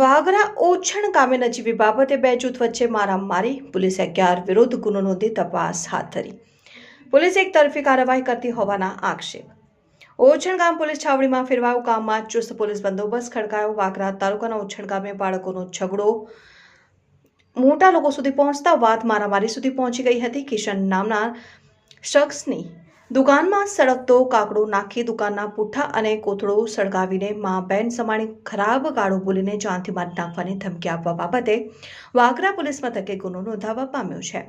વાગરા ઓછણ ગામે નજીવી બાબતે બે જૂથ વચ્ચે મારામારી પોલીસે અગિયાર વિરુદ્ધ ગુનો નોંધી તપાસ હાથ ધરી. પોલીસે એક તરફી કાર્યવાહી કરતી હોવાના આક્ષેપ. ઓછણ ગામ પોલીસ છાવણીમાં ફેરવાયું કામમાં ચુસ્ત પોલીસ બંદોબસ્ત ખડકાયો. વાગરા તાલુકાના ઓછણ ગામે બાળકોનો ઝઘડો. મોટા લોકો સુધી પહોંચતા વાત મારામારી સુધી પહોંચી ગઈ હતી. કિશન નામના શખ્સની દુકાનમાં સળગતો કાકડો નાખી દુકાનના પુઠ્ઠા અને કોથળો સળગાવીને મા બેન સમાણી ખરાબ ગાળો બોલીને જાનથી મારી નાખવાની ધમકી આપવા બાબતે વાગરા પોલીસ મથકે ગુનો નોંધાવવા પામ્યો છે.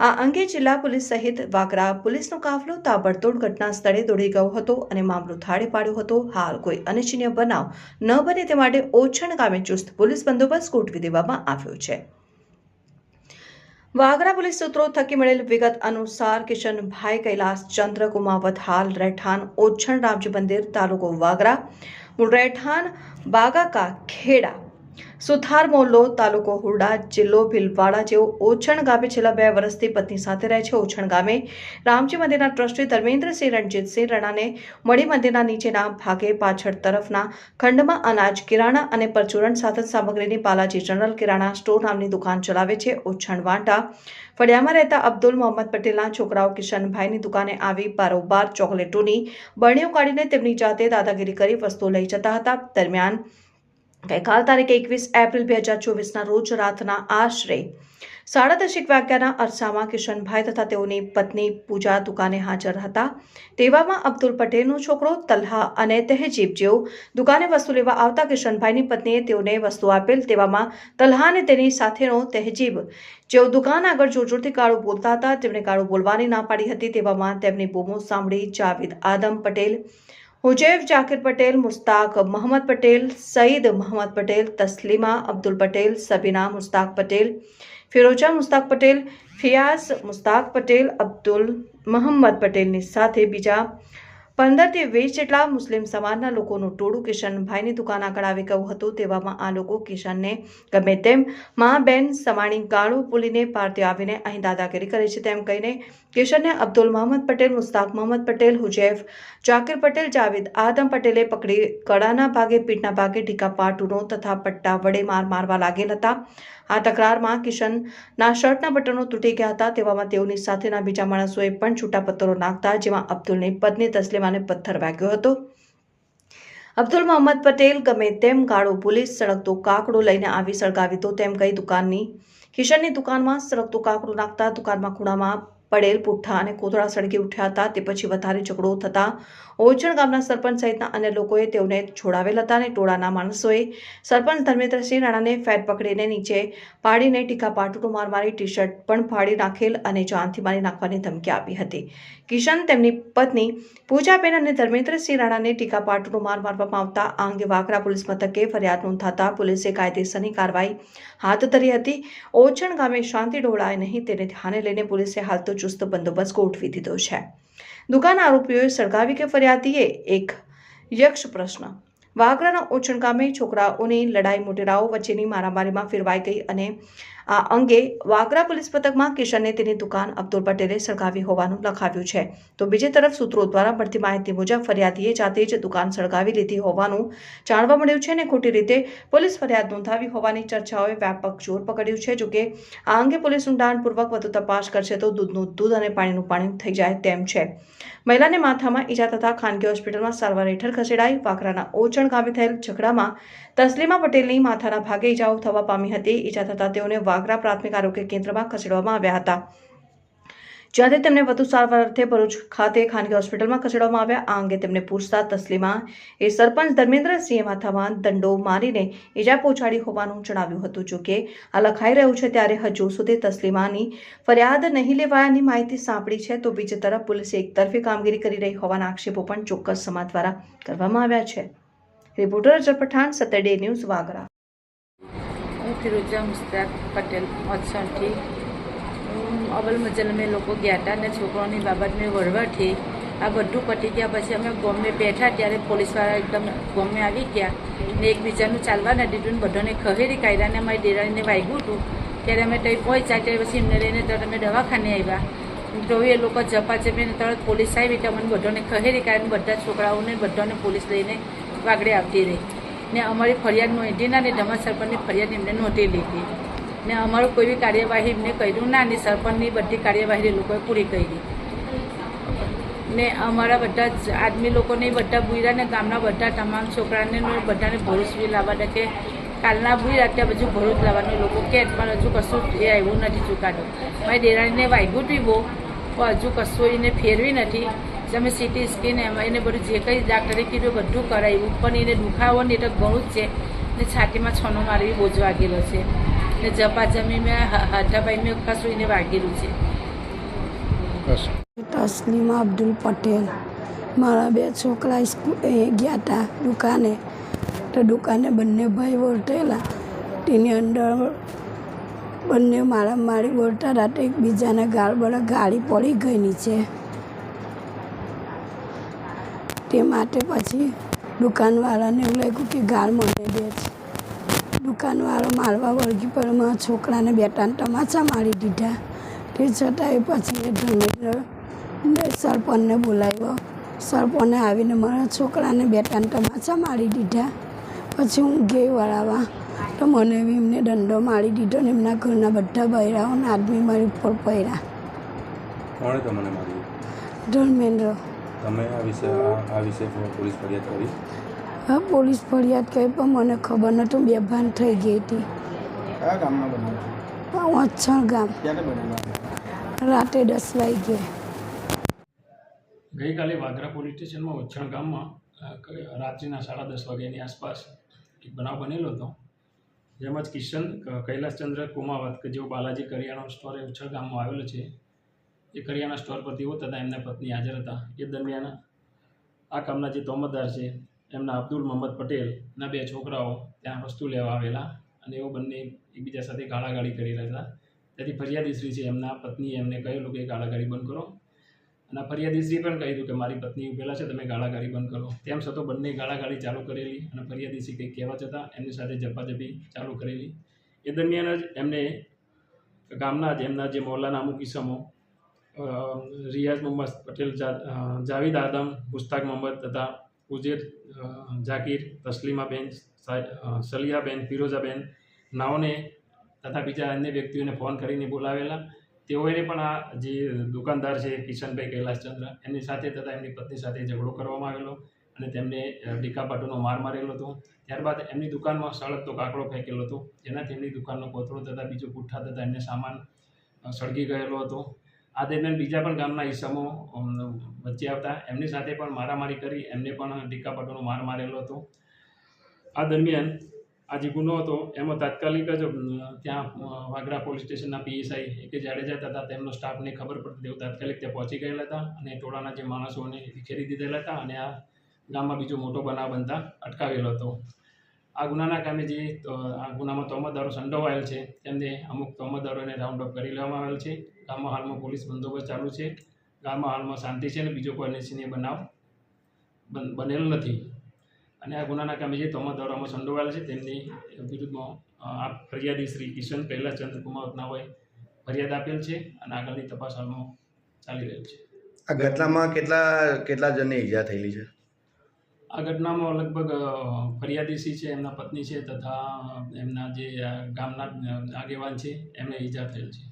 આ અંગે જિલ્લા પોલીસ સહિત વાગરા પોલીસનો કાફલો તાબડતોડ ઘટના સ્થળે દોડી ગયો હતો અને મામલો થાળે પાડ્યો હતો. હાલ કોઈ અનિચ્છનીય બનાવ ન બને તે માટે ઓછણ ગામે ચુસ્ત પોલીસ બંદોબસ્ત ગોઠવી દેવામાં આવ્યો છે. વાગરા પોલીસ સૂત્રો થકી મળેલ વિગત અનુસાર કિશનભાઈ કૈલાસ ચંદ્ર કુમાવત હાલ રહેઠાણ ઓછણ રામજી મંદિર, તાલુકો વાગરા. મૂળ રહેઠાણ બાગાકા ખેડા. સુથાર મોલ્લો, તાલુકો હુરડા, જિલ્લો ભીલવાડા જેઓ ઓછણ ગામે છેલ્લા બે વર્ષથી પત્ની સાથે રહે છે. ઓછણ ગામે રામજી મંદિરના ટ્રસ્ટી ધર્મેન્દ્રસિંહ રણજીતસિંહ રણાને મળી મંદિરના નીચેના ભાગે પાછળ તરફના ખંડમાં અનાજ, કિરાણા અને પરચુરણ સાધન સામગ્રીની બાલાજી જનરલ કિરાણા સ્ટોર નામની દુકાન ચલાવે છે. ઓછણ વાંટા ફળિયામાં રહેતા અબ્દુલ મોહમ્મદ પટેલના છોકરાઓ કિશનભાઈની દુકાને આવી બારોબાર ચોકલેટોની બરણીઓ કાઢીને તેમની જાતે દાદાગીરી કરી વસ્તુઓ લઈ જતા હતા. દરમિયાન ગઈકાલ તારીખ એકવીસ એપ્રિલ બે હજાર ચોવીસના રોજ રાતના આશરે સાડા દસેક વાગ્યાના અરસામાં કિશનભાઈ તથા તેઓની પત્ની પૂજા દુકાને હાજર હતા. તેવામાં અબ્દુલ પટેલનો છોકરો તલ્હા અને તહેજીબ જેઓ દુકાને વસ્તુ લેવા આવતા કિશનભાઈની પત્નીએ તેઓને વસ્તુ આપેલ તેવામાં તલ્હા અને તેની સાથેનો તહેજીબ. જેઓ દુકાન આગળ જોરજોરથી કાળો બોલતા હતા, તેમણે કાળો બોલવાની ના પાડી હતી. તેવામાં તેમની બૂમો સાંભળી જાવેદ આદમ પટેલ હુજૈફ જાકીર પટેલ મુસ્તાક મોહમ્મદ પટેલ સઈદ મોહમ્મદ પટેલ તસ્લીમા અબ્દુલ પટેલ સબીના મુસ્તાક પટેલ ફિરોજા મુસ્તાક પટેલ ફિયાઝ મુસ્તાક પટેલ અબ્દુલ મોહમ્મદ પટેલની સાથે બીજા પંદરથી વીસ જેટલા મુસ્લિમ સમાજના લોકોનું ટોળું કિશનભાઈની દુકાન આગળ આવી ગયું હતું, તેવામાં આ લોકો કિશનને ગમે તેમ મા બેન સમાણી ગાળું બોલીને પારતી આવીને અહીં દાદાગીરી કરે છે. તેમ કહીને કિશનને અબ્દુલ મહમદ પટેલ, મુસ્તાક મહમદ પટેલ, હુજૈફ જાકીર પટેલ, જાવેદ આદમ પટેલે પકડી કડાના ભાગે, પીઠના ભાગે ઢીકા પાટુનો તથા પટ્ટા વડે માર મારવા લાગેલ હતા. આ તકરારમાં કિશનના શર્ટના બટનો તૂટી ગયા હતા, તેવામાં તેઓની સાથેના બીજા માણસોએ પણ છૂટા પથ્થરો નાખતા, જેમાં અબ્દુલની પત્ની તસ્લીમાને પથ્થર વાગ્યો હતો. અબ્દુલ મોહમ્મદ પટેલ ગમે તેમ ગાળો પોલીસ સળગતો કાકડો લઈને આવી સળગાવી તો તેમ કહી દુકાનની. કિશનની દુકાનમાં સળગતો કાકડો નાખતા દુકાનમાં ખૂણામાં પડેલ પુઠ્ઠા અને કોથળા સળગી ઉઠ્યા હતા. તે પછી વધારે ઝઘડો થતા ઓછણ ગામના સરપંચ સહિતના અન્ય લોકોએ તેઓને છોડાવેલ હતા અને ટોળાના માણસોએ સરપંચ ધર્મેન્દ્રસિંહ રાણાને ફેટ પકડીને નીચે પાડીને ટીકા પાટુટો માર મારી ટી શર્ટ પણ ફાડી નાખેલ અને જાનથી મારી નાખવાની ધમકી આપી હતી. કિશન તેમની પત્ની પૂજાબેન અને ધર્મેન્દ્રસિંહ રાણાને ટીકા પાટુટો માર મારવામાં આવતા આ અંગે વાગરા પોલીસ મથકે ફરિયાદ નોંધાતા પોલીસે કાયદેસરની કાર્યવાહી હાથ ધરી હતી. ઓછણ ગામે શાંતિ ડોળાય નહીં તેને ધ્યાને લઈને પોલીસે હાલ તો ચુસ્ત બંદોબસ્ત ગોઠવી દીધો છે. દુકાન આરોપીઓએ સળગાવી કે ફરિયાદીએ એક યક્ષ પ્રશ્ન. વાગરાના ઓછણ ગામે છોકરાઓની લડાઈ મોટેરાઓ વચ્ચેની મારામારીમાં ફેરવાઈ ગઈ અને આ અંગે વાગરા પોલીસ પથકમાં કિશનને તેની દુકાન અબ્દુલ પટેલે સળગાવી હોવાનું લખાવ્યું છે. તો બીજી તરફ સૂત્રો દ્વારા મળતી માહિતી મુજબ ફરિયાદીએ જાતે જ દુકાન સળગાવી લીધી હોવાનું જાણવા મળ્યું છે અને ખોટી રીતે પોલીસ ફરિયાદ નોંધાવી હોવાની ચર્ચાઓએ વ્યાપક જોર પકડ્યું છે. જોકે આ અંગે પોલીસ ઊંડાણપૂર્વક વધુ તપાસ કરશે તો દૂધનું દૂધ અને પાણીનું પાણી થઈ જાય તેમ છે. મહિલાને માથામાં ઈજા થતા ખાનગી હોસ્પિટલમાં સારવાર હેઠળ ખસેડાઈ વાકરાના ઓચણ ગામે થયેલ ઝઘડામાં તસ્લીમા પટેલની માથાના ભાગે ઈજાઓ થવા પામી હતી. ઈજા થતા તેઓને વાગરા પ્રાથમિક આરોગ્ય કેન્દ્રમાં ખસેડવામાં આવ્યા હતા. જ્યાંથી તેમને વધુ સારવાર અર્થે ભરૂચ ખાતે ખાનગી હોસ્પિટલમાં ખસેડવામાં આવ્યા. આ અંગે તેમને પૂછતા તસ્લીમા એ સરપંચ ધર્મેન્દ્રસિંહે માથામાં દંડો મારીને ઈજા પહોંચાડી હોવાનું જણાવ્યું હતું. જો કે આ લખાઈ રહ્યું છે ત્યારે હજુ સુધી તસ્લીમાની ફરિયાદ નહીં લેવાયાની માહિતી સાંપડી છે તો બીજી તરફ પોલીસે એકતરફી કામગીરી કરી રહી હોવાના આક્ષેપો પણ ચોક્કસ સમાજ દ્વારા કરવામાં આવ્યા છે. Reporter Azhar Pathan Saturday news Vagra. Firoza Mushtaq Patel હું અવલ મજલ અમે લોકો ગયા હતા અને છોકરાઓની બાબત મેં વળવાથી. આ બધું પતી ગયા પછી અમે ગોમે બેઠા ત્યારે પોલીસવાળા એકદમ ગોમે આવી ગયા ને એકબીજાનું ચાલવા ના દીધું ને બધાને ખહેરી કાઢ્યા ને અમારી દેરાણીને વાગ્યું હતું. ત્યારે અમે ત્યાં પહોંચ્યા ત્યારે પછી એમને લઈને તરત અમે દવાખાને આવ્યા. તો એ લોકો જપા જમીને તરત પોલીસ આવી તો અમને બધાને ખહેરી કાઢીને બધા છોકરાઓને બધાને પોલીસ લઈને વાગડે આવતી રહી. ને અમારી ફરિયાદ નોંધી ના ને ધમા સરપંચની ફરિયાદ એમને નોંધી લીધી. ને અમારું કોઈ બી કાર્યવાહી એમને કર્યું ના ને સરપંચની બધી કાર્યવાહી એ લોકોએ પૂરી કરી. ને અમારા બધા જ આદમી લોકોને બધા બુર્યા ને ગામના બધા તમામ છોકરાને બધાને ભરૂચ બી લાવવા કે કાલના બુર્યા ત્યાં બધું ભરૂચ લાવવાનું લોકો કે પણ હજુ કશું એ આવ્યું નથી ચુકાદો. મારી દેરાણીને વાગ્યું હતું બહુ, પણ હજુ કશું એને ફેરવી નથી. તમે સીટી સ્કેન એમાં એને બધું જે કંઈ ડાક્ટરે કીધું બધું કરાવ્યું. પણ એને દુખાવો ને એટલે તો ઘણું જ છે. ને છાતીમાં છનો મારવી બહુ જ વાગેલો છે. ને જપા જમી મેં હાથાભાઈ મેં કશું એને વાગેલું છે. તસ્લીમા અબ્દુલ પટેલ. મારા બે છોકરા સ્કૂ એ ગયા હતા દુકાને. તો દુકાને બંને ભાઈ વર્તેલા. તેની અંદર બંને મારા મારી બોલતા હતા તો એકબીજાને ગાળ બળા ગાડી પડી ગઈ નીચે તે માટે પછી દુકાનવાળાને એવું લાગ્યું કે ગાળ મને દે છે. દુકાનવાળો મારવા વળગી પણ મારા છોકરાને બે ત્રણ તમાચા મારી દીધા. તે છતાંય પછી એ ધર્મેન્દ્ર સરપંચને બોલાવ્યો. સરપંચને આવીને મારા છોકરાને બે ત્રણ તમાચા મારી દીધા. પછી હું ઘે વળાવા તો મને બી એમને દંડો મારી દીધો ને એમના ઘરના બધા બૈરાઓને આદમી મારી ઉપર માર્યું? ધર્મેન્દ્ર. તમે આ વિશે આ વિશે પોલીસ ફરિયાદ કરી? હા પોલીસ ફરિયાદ કરી પણ મને ખબર નહોતું બેભાન થઈ ગઈ હતી. કયા ગામમાં બનાવ્યું વચ્છણ ગામ. રાતે દસ વાગે ગઈકાલે વાગરા પોલીસ સ્ટેશનમાં ઉચ્છણ ગામમાં રાત્રિના સાડા દસ વાગ્યાની આસપાસ એક બનાવ બનેલો હતો. જેમાં જ કિશન કૈલાસચંદ્ર કુમાવત કે જેઓ બાલાજી કરિયાણા સ્ટોરે ઉછળ ઉચ્છળ ગામમાં આવેલો છે એ કરિયાણા સ્ટોર પર તેઓ તથા એમના પત્ની હાજર હતા. એ દરમિયાન આ કામના જે તોમતદાર છે, એમના અબ્દુલ મોહમ્મદ પટેલના બે છોકરાઓ ત્યાં વસ્તુ લેવા આવેલા અને એઓ બંને એકબીજા સાથે ગાળાગાળી કરી રહ્યા હતા. તેથી ફરિયાદીશ્રી છે, એમના પત્નીએ એમને કહેલું કે ગાળાગાળી બંધ કરો. અને ફરિયાદીશ્રી પણ કહ્યું કે મારી પત્ની ઉભેલા છે, તમે ગાળાગાળી બંધ કરો. તેમ છતાં બંને ગાળાગાળી ચાલુ કરેલી અને ફરિયાદીશ્રી કંઈક કહેવા જતા એમની સાથે ઝપાઝપી ચાલુ કરેલી. એ દરમિયાન જ એમને ગામના જ એમના જે મોહલ્લાના અમુક કિસ્સામો રિયાઝ મોહમ્મદ પટેલ જાવેદ આદમ, મુસ્તાક મોહમ્મદ તથા ઉજેર ઝાકીર તસ્લીમાબેન સલિયાબેન ફિરોઝાબેન નાઓને તથા બીજા અન્ય વ્યક્તિઓને ફોન કરીને બોલાવેલા. તેઓએ પણ આ જે દુકાનદાર છે, કિશનભાઈ કૈલાસચંદ્ર એમની સાથે તથા એમની પત્ની સાથે ઝઘડો કરવામાં આવેલો અને તેમને ડીકાપાટુનો માર મારેલો હતો. ત્યારબાદ એમની દુકાનમાં સળગતો કાકડો ફેંકેલો હતો. જેનાથી એમની દુકાનનો કોથળો તથા બીજો પુઠ્ઠા તથા એમને સામાન સળગી ગયેલો હતો. આ દરમિયાન બીજા પણ ગામના ઈસમો વચ્ચે આવતા. એમની સાથે પણ મારામારી કરી, એમને પણ ટીકાપટોનો માર મારેલો હતો. આ દરમિયાન આ જે ગુનો હતો, એમાં તાત્કાલિક જ ત્યાં વાગરા પોલીસ સ્ટેશનના પીએસઆઈ કે જાડેજા હતા, તેમનો સ્ટાફને ખબર પડતી તેઓ તાત્કાલિક ત્યાં પહોંચી ગયેલા હતા અને ટોળાના જે માણસોને વિખેરી દીધેલા હતા અને આ ગામમાં બીજો મોટો બનાવ બનતા અટકાવેલો હતો. આ ગુનાના કામે જે આ ગુનામાં તોમતદારો સંડોવાયેલ છે, તેમને અમુક તોમતદારોને રાઉન્ડ અપ કરી લેવામાં આવેલ છે. ગામમાં હાલમાં પોલીસ બંદોબસ્ત ચાલુ છે. ગામમાં હાલમાં શાંતિ છે અને બીજો કોઈ અનિચ્છનીય બનાવ બન- બનેલ નથી. અને આ ગુનાના કામે જે તોમતદારોમાં સંડોવાયેલ છે, તેમની વિરુદ્ધમાં આ ફરિયાદી શ્રી કિશન કૈલાસચંદ્ર હોય ફરિયાદ આપેલ છે અને આગળની તપાસ હાલમાં ચાલી રહેલ છે. આ ઘટનામાં કેટલા કેટલા જણને ઈજા થયેલી છે? આ ઘટનામાં લગભગ ફરિયાદીસી છે, એમના પત્ની છે તથા એમના જે ગામના આગેવાન છે, એમને ઈજા થયેલ છે.